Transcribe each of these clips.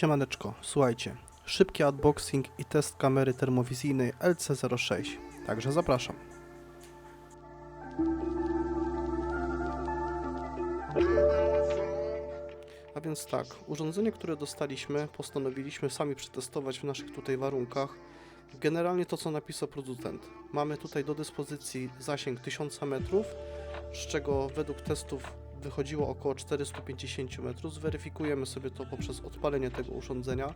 Siemaneczko, słuchajcie, szybki unboxing i test kamery termowizyjnej LC06, także zapraszam. A więc tak, urządzenie, które dostaliśmy, postanowiliśmy sami przetestować w naszych tutaj warunkach. Generalnie to, co napisał producent. Mamy tutaj do dyspozycji zasięg 1000 metrów, z czego według testów wychodziło około 450 metrów. Zweryfikujemy sobie to poprzez odpalenie tego urządzenia.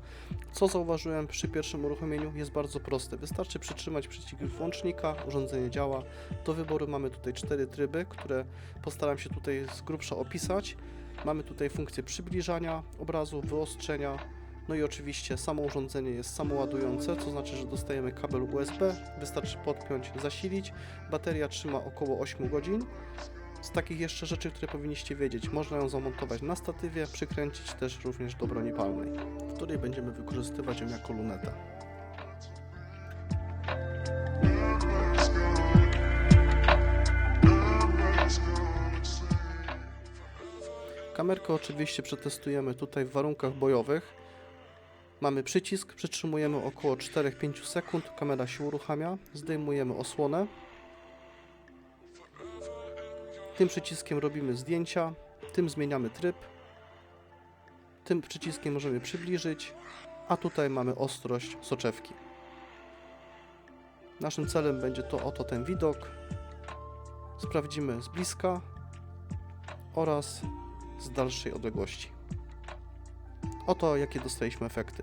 Co zauważyłem przy pierwszym uruchomieniu jest bardzo proste. Wystarczy przytrzymać przycisk włącznika, urządzenie działa. Do wyboru mamy tutaj cztery tryby, które postaram się tutaj z grubsza opisać. Mamy tutaj funkcję przybliżania obrazu, wyostrzenia, no i oczywiście samo urządzenie jest samoładujące, co znaczy, że dostajemy kabel USB, wystarczy podpiąć, zasilić. Bateria trzyma około 8 godzin. Z takich jeszcze rzeczy, które powinniście wiedzieć, można ją zamontować na statywie, przykręcić też również do broni palnej, w której będziemy wykorzystywać ją jako lunetę. Kamerkę oczywiście przetestujemy tutaj w warunkach bojowych. Mamy przycisk, przytrzymujemy około 4-5 sekund, kamera się uruchamia, zdejmujemy osłonę. Tym przyciskiem robimy zdjęcia, tym zmieniamy tryb. Tym przyciskiem możemy przybliżyć, a tutaj mamy ostrość soczewki. Naszym celem będzie to oto ten widok. Sprawdzimy z bliska oraz z dalszej odległości. Oto jakie dostaliśmy efekty.